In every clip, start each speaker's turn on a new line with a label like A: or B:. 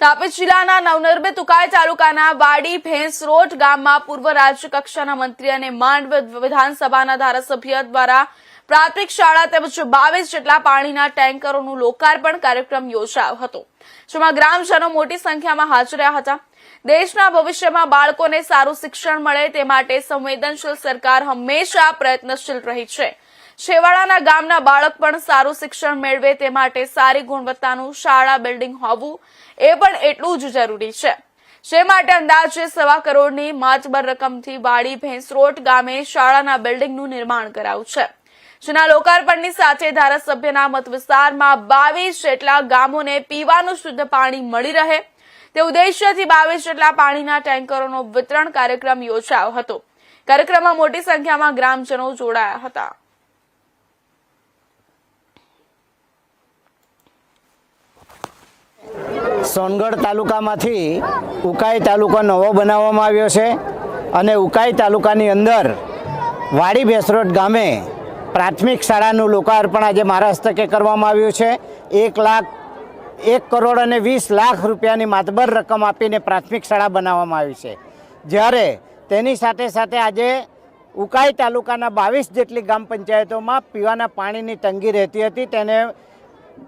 A: તાપી જિલ્લાના નવનિર્મિત તુકાઈ તાલુકાના વાડી ભેંસરોટ ગામમાં પૂર્વ રાજ્ય કક્ષાના મંત્રી અને માંડ વિધાનસભાના ધારાસભ્ય દ્વારા પ્રાથમિક શાળા તેમજ બાવીસ જેટલા પાણીના ટેન્કરોનું લોકાર્પણ કાર્યક્રમ યોજાયો હતો, જેમાં ગ્રામજનો મોટી સંખ્યામાં હાજર રહ્યા હતા. દેશના ભવિષ્યમાં બાળકોને સારું શિક્ષણ મળે તે માટે સંવેદનશીલ સરકાર હંમેશા પ્રયત્નશીલ રહી છે. છેવાડાના ગામના બાળક પણ સારું શિક્ષણ મેળવે તે માટે સારી ગુણવત્તાનું શાળા બિલ્ડિંગ હોવું એ પણ એટલું જ જરૂરી છે. જે માટે અંદાજે સવા કરોડની માચબર રકમથી વાડી ભેંસરોટ ગામે શાળાના બિલ્ડિંગનું નિર્માણ કરાયું છે. જેના લોકાર્પણની સાથે ધારાસભ્યના મત વિસ્તારમાં બાવીસ જેટલા ગામોને પીવાનું શુદ્ધ પાણી મળી રહે. તે ઉદ્દેશ્યથી બાવીસ જેટલા પાણીના ટેન્કરોનો વિતરણ કાર્યક્રમ યોજાયો હતો. કાર્યક્રમમાં મોટી સંખ્યામાં ગ્રામજનો જોડાયા હતા.
B: સોનગઢ તાલુકામાંથી ઉકાઈ તાલુકો નવો બનાવવામાં આવ્યો છે અને ઉકાઈ તાલુકાની અંદર વાડી ભેસરોડ ગામે પ્રાથમિક શાળાનું લોકાર્પણ આજે મારા હસ્તકે કરવામાં આવ્યું છે. એક લાખ, એક કરોડ અને વીસ લાખ રૂપિયાની માતબર રકમ આપીને પ્રાથમિક શાળા બનાવવામાં આવી છે. જ્યારે તેની સાથે સાથે આજે ઉકાઈ તાલુકાના બાવીસ જેટલી ગ્રામ પંચાયતોમાં પીવાના પાણીની તંગી રહેતી હતી. તેને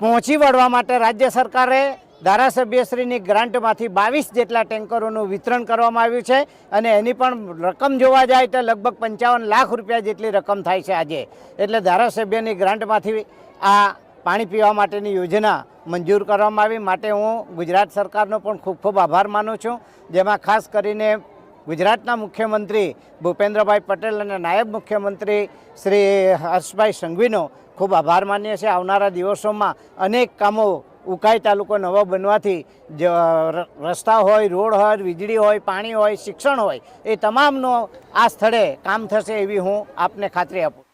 B: પહોંચી વળવા માટે રાજ્ય સરકારે ધારાસભ્યશ્રીની ગ્રાન્ટમાંથી બાવીસ જેટલા ટેન્કરોનું વિતરણ કરવામાં આવ્યું છે અને એની પણ રકમ જોવા જાય તો લગભગ પંચાવન લાખ રૂપિયા જેટલી રકમ થાય છે આજે. એટલે ધારાસભ્યની ગ્રાન્ટમાંથી આ પાણી પીવા માટેની યોજના મંજૂર કરવામાં આવી. માટે હું ગુજરાત સરકારનો પણ ખૂબ ખૂબ આભાર માનું છું. જેમાં ખાસ કરીને ગુજરાતના મુખ્યમંત્રી ભૂપેન્દ્રભાઈ પટેલ અને નાયબ મુખ્યમંત્રી શ્રી હર્ષભાઈ સંઘવીનો ખૂબ આભાર માનીએ છીએ. આવનારા દિવસોમાં અનેક કામો ઉકાઈ તાલુકો નવો બનવાથી રસ્તા હોય, રોડ હોય, વીજળી હોય, પાણી હોય, શિક્ષણ હોય, એ તમામનો આ સ્થળે કામ થશે એવી હું આપને ખાતરી આપું